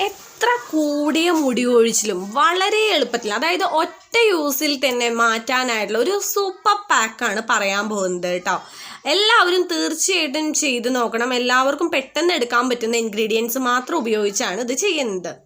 എത്ര കൂടിയ മുടി ഒഴിച്ചിലും വളരെ എളുപ്പത്തിൽ അതായത് ഒറ്റ യൂസിൽ തന്നെ മാറ്റാനായിട്ടുള്ള ഒരു സൂപ്പർ പാക്കാണ് പറയാൻ പോകുന്നത് കേട്ടോ. എല്ലാവരും തീർച്ചയായിട്ടും ചെയ്ത് നോക്കണം. എല്ലാവർക്കും പെട്ടെന്ന് എടുക്കാൻ പറ്റുന്ന ഇൻഗ്രീഡിയൻസ് മാത്രം ഉപയോഗിച്ചാണ് ഇത് ചെയ്യുന്നത്.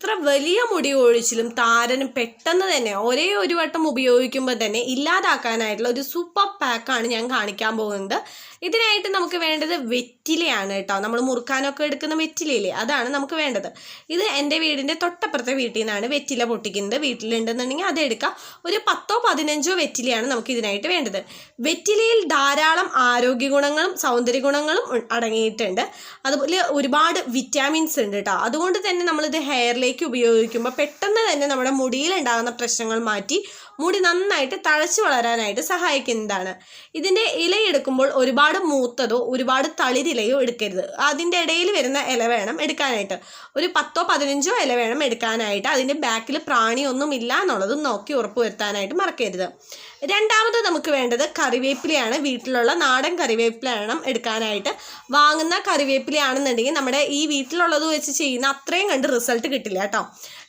എത്ര വലിയ മുടി ഒഴിച്ചിലും താരനും പെട്ടെന്ന് തന്നെ ഒരേ ഒരു വട്ടം ഉപയോഗിക്കുമ്പോൾ തന്നെ ഇല്ലാതാക്കാനായിട്ടുള്ള ഒരു സൂപ്പർ പാക്കാണ് ഞാൻ കാണിക്കാൻ പോകുന്നത്. ഇതിനായിട്ട് നമുക്ക് വേണ്ടത് വെറ്റിലയാണ് കേട്ടോ. നമ്മൾ മുറുക്കാനൊക്കെ എടുക്കുന്ന വെറ്റിലയില്ലേ? അതാണ് നമുക്ക് വേണ്ടത്. ഇത് എന്റെ വീടിന്റെ തൊട്ടപ്പുറത്തെ വീട്ടിൽ നിന്നാണ് വെറ്റില പൊട്ടിക്കുന്നത്. വീട്ടിലുണ്ടെന്നുണ്ടെങ്കിൽ അതെടുക്കാം ഒരു പത്തോ പതിനഞ്ചോ വെറ്റിലയാണ് നമുക്ക് ഇതിനായിട്ട് വേണ്ടത്. വെറ്റിലയിൽ ധാരാളം ആരോഗ്യ ഗുണങ്ങളും സൗന്ദര്യ ഗുണങ്ങളും അടങ്ങിയിട്ടുണ്ട്. അതുപോലെ ഒരുപാട് വിറ്റാമിൻസ് ഉണ്ട് കേട്ടോ. അതുകൊണ്ട് തന്നെ നമ്മളിത് ഹെയറിലേക്ക് ഉപയോഗിക്കുമ്പോൾ പെട്ടെന്ന് തന്നെ നമ്മുടെ മുടിയിൽ ഉണ്ടാകുന്ന പ്രശ്നങ്ങൾ മാറ്റി മുടി നന്നായിട്ട് തഴച്ചു വളരാനായിട്ട് സഹായിക്കുന്നതാണ്. ഇതിന്റെ ഇലയെടുക്കുമ്പോൾ ഒരുപാട് മൂത്തതോ ഒരുപാട് തളിരിലയോ എടുക്കരുത്. അതിന്റെ ഇടയിൽ വരുന്ന ഇല വേണം എടുക്കാനായിട്ട്. ഒരു പത്തോ പതിനഞ്ചോ ഇല വേണം എടുക്കാനായിട്ട് അതിന്റെ ബാക്കിൽ പ്രാണിയൊന്നും ഇല്ല എന്നുള്ളതും നോക്കി ഉറപ്പ് വരുത്താനായിട്ട് മറക്കരുത്. രണ്ടാമത് നമുക്ക് വേണ്ടത് കറിവേപ്പിലയാണ്. വീട്ടിലുള്ള നാടൻ കറിവേപ്പിലയാണ് എടുക്കാനായിട്ട്. വാങ്ങുന്ന കറിവേപ്പിലയാണെന്നുണ്ടെങ്കിൽ നമ്മുടെ ഈ വീട്ടിലുള്ളത് വെച്ച് ചെയ്യുന്ന അത്രയും കണ്ട് റിസൾട്ട് കിട്ടില്ല. കേട്ടോ.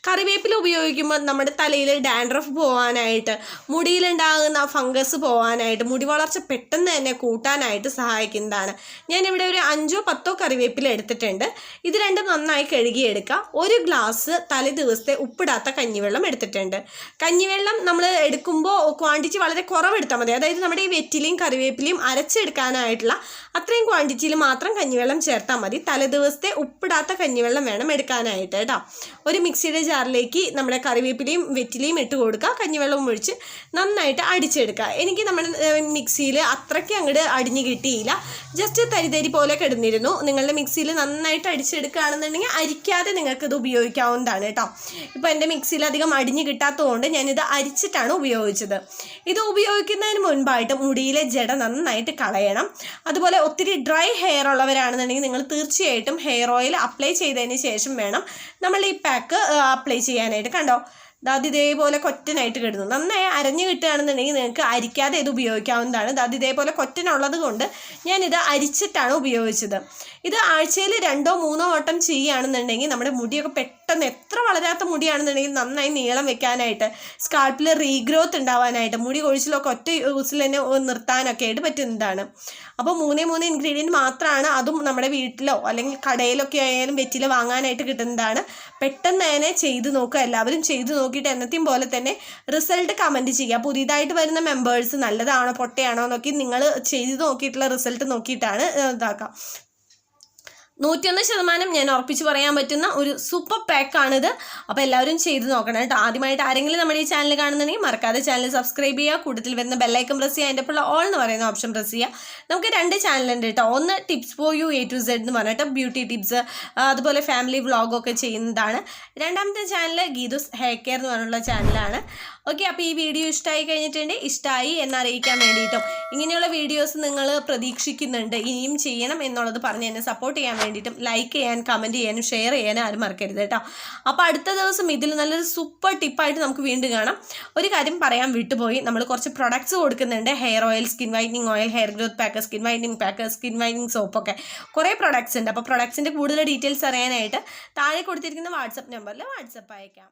കറിവേപ്പില ഉപയോഗിക്കുമ്പോൾ നമ്മുടെ തലയിൽ ഡാൻഡ്രഫ് പോകാനായിട്ട് മുടിയിലുണ്ടാകുന്ന ഫംഗസ് പോകാനായിട്ട് മുടി വളർച്ച പെട്ടെന്ന് തന്നെ കൂട്ടാനായിട്ട് സഹായിക്കുന്നതാണ്. ഞാനിവിടെ ഒരു അഞ്ചോ പത്തോ കറിവേപ്പില എടുത്തിട്ടുണ്ട്. ഇത് രണ്ടും നന്നായി കഴുകിയെടുക്കുക ഒരു ഗ്ലാസ് തലേ ദിവസത്തെ ഉപ്പിടാത്ത കഞ്ഞിവെള്ളം എടുത്തിട്ടുണ്ട്. കഞ്ഞിവെള്ളം നമ്മൾ എടുക്കുമ്പോൾ ക്വാണ്ടിറ്റി വളരെ കുറവെടുത്താൽ മതി. അതായത് നമ്മുടെ ഈ വെറ്റിലയും കറിവേപ്പിലയും അരച്ചെടുക്കാനായിട്ടുള്ള അത്രയും ക്വാണ്ടിറ്റിയിൽ മാത്രം കഞ്ഞിവെള്ളം ചേർത്താൽ മതി. തലേ ദിവസത്തെ ഉപ്പിടാത്ത കഞ്ഞിവെള്ളം വേണം എടുക്കാനായിട്ട് കേട്ടോ. ഒരു മിക്സിയുടെ ജാറിലേക്ക് നമ്മുടെ കറിവേപ്പിലയും വെറ്റിലയും ഇട്ട് കൊടുക്കുക. കഞ്ഞിവെള്ളവും ഒഴിച്ച് നന്നായിട്ട് അടിച്ചെടുക്കുക. എനിക്ക് നമ്മുടെ മിക്സിയിൽ അത്രയ്ക്ക് അങ്ങോട്ട് അടിഞ്ഞ് കിട്ടിയില്ല. ജസ്റ്റ് തരിതരി പോലെ കിടന്നിരുന്നു. നിങ്ങളുടെ മിക്സിയിൽ നന്നായിട്ട് അടിച്ചെടുക്കുകയാണെന്നുണ്ടെങ്കിൽ അരിക്കാതെ നിങ്ങൾക്കിത് ഉപയോഗിക്കാവുന്നതാണ് കേട്ടോ. ഇപ്പോൾ എന്റെ മിക്സിയിൽ അധികം അടിഞ്ഞ് കിട്ടാത്തതുകൊണ്ട് ഞാനിത് അരിച്ചിട്ടാണ് ഉപയോഗിച്ചത്. ഇത് ഉപയോഗിക്കുന്നതിന് മുൻപായിട്ട് മുടിയിലെ ജട നന്നായിട്ട് കളയണം. അതുപോലെ ഒത്തിരി ഡ്രൈ ഹെയർ ഉള്ളവരാണെന്നുണ്ടെങ്കിൽ നിങ്ങൾ തീർച്ചയായിട്ടും ഹെയർ ഓയിൽ അപ്ലൈ ചെയ്തതിന് ശേഷം വേണം നമ്മൾ ഈ പാക്ക് അപ്ലൈ ചെയ്യാനായിട്ട് കണ്ടോ? ദാത് ഇതേപോലെ കൊറ്റനായിട്ട് കിട്ടുന്നു നന്നായി അരഞ്ഞു കിട്ടുകയാണെന്നുണ്ടെങ്കിൽ നിങ്ങൾക്ക് അരിക്കാതെ ഇത് ഉപയോഗിക്കാവുന്നതാണ്. ദാത് ഇതേപോലെ കൊറ്റനുള്ളത് കൊണ്ട് ഞാനിത് അരിച്ചിട്ടാണ് ഉപയോഗിച്ചത്. ഇത് ആഴ്ചയിൽ രണ്ടോ മൂന്നോ വട്ടം ചെയ്യുകയാണെന്നുണ്ടെങ്കിൽ നമ്മുടെ മുടിയൊക്കെ പെട്ടെന്ന് എത്ര വളരാത്ത മുടിയാണെന്നുണ്ടെങ്കിൽ നന്നായി നീളം വെക്കാനായിട്ട് സ്കാൾപ്പിൽ റീഗ്രോത്ത് ഉണ്ടാവാനായിട്ട് മുടി കൊഴിച്ചിലൊക്കെ ഒറ്റ യൂസിൽ തന്നെ നിർത്താനൊക്കെ ആയിട്ട് പറ്റുന്നതാണ് അപ്പോൾ മൂന്നേ മൂന്ന് ഇൻഗ്രീഡിയന്റ് മാത്രമാണ് അതും നമ്മുടെ വീട്ടിലോ അല്ലെങ്കിൽ കടയിലൊക്കെ ആയാലും വെറ്റില വാങ്ങാനായിട്ട് കിട്ടുന്നതാണ്. പെട്ടെന്ന് തന്നെ ചെയ്ത് നോക്കുക എല്ലാവരും ചെയ്ത് നോക്കിയിട്ട് എന്നത്തെയും പോലെ തന്നെ റിസൾട്ട് കമന്റ് ചെയ്യുക. പുതിയതായിട്ട് വരുന്ന മെമ്പേഴ്സ് നല്ലതാണോ പൊട്ടയാണോ എന്നൊക്കെ നിങ്ങൾ ചെയ്ത് നോക്കിയിട്ടുള്ള റിസൾട്ട് നോക്കിയിട്ടാണ് ഇതാക്കാം. നൂറ്റിയൊന്ന് ശതമാനം ഞാൻ ഉറപ്പിച്ച് പറയാൻ പറ്റുന്ന ഒരു സൂപ്പർ പാക്കാണിത്. അപ്പോൾ എല്ലാവരും ചെയ്ത് നോക്കണം കേട്ടോ. ആദ്യമായിട്ട് ആരെങ്കിലും നമ്മുടെ ഈ ചാനൽ കാണുന്നുണ്ടെങ്കിൽ മറക്കാതെ ചാനൽ സബ്സ്ക്രൈബ് ചെയ്യുക. കൂടുതൽ വരുന്ന ബെല്ലൈക്കൺ പ്രസ് ചെയ്യുക. അതിന്റെ ഉള്ള ഓൾ എന്ന് പറയുന്ന ഓപ്ഷൻ പ്രസ് ചെയ്യുക. നമുക്ക് രണ്ട് ചാനലുണ്ട് കേട്ടോ. ഒന്ന് tips for you A to Z എന്ന് പറഞ്ഞിട്ട് ബ്യൂട്ടി ടിപ്സ് അതുപോലെ ഫാമിലി വ്ളോഗൊക്കെ ചെയ്യുന്നതാണ്. രണ്ടാമത്തെ ചാനൽ ഗീതുസ് ഹെയർ കെയർ എന്ന് പറഞ്ഞുള്ള ചാനലാണ് ഓക്കെ അപ്പോൾ ഈ വീഡിയോ ഇഷ്ടമായി കഴിഞ്ഞിട്ടുണ്ട് ഇഷ്ടമായി എന്നറിയിക്കാൻ വേണ്ടിയിട്ടും. ഇങ്ങനെയുള്ള വീഡിയോസ് നിങ്ങൾ പ്രതീക്ഷിക്കുന്നുണ്ട്. ഇനിയും ചെയ്യണം എന്നുള്ളത് പറഞ്ഞ് എന്നെ സപ്പോർട്ട് ചെയ്യാൻ വേണ്ടിയിട്ടും ലൈക്ക് ചെയ്യാൻ കമന്റ് ചെയ്യാനും ഷെയർ ചെയ്യാനും ആരും മറക്കരുത് കേട്ടോ. അപ്പോൾ അടുത്ത ദിവസം ഇതിൽ നല്ലൊരു സൂപ്പർ ടിപ്പായിട്ട് നമുക്ക് വീണ്ടും കാണാം. ഒരു കാര്യം പറയാൻ വിട്ടുപോയി. നമ്മൾ കുറച്ച് പ്രൊഡക്ട്സ് കൊടുക്കുന്നുണ്ട്. Hair oil skin whitening oil hair growth pack skin whitening pack skin whitening സോപ്പൊക്കെ കുറേ പ്രൊഡക്ട്സ് ഉണ്ട്. അപ്പോൾ പ്രൊഡക്ട്സിന്റെ കൂടുതൽ ഡീറ്റെയിൽസ് അറിയാനായിട്ട് താഴെ കൊടുത്തിരിക്കുന്ന വാട്സപ്പ് നമ്പറിൽ വാട്സപ്പ് അയക്കാം.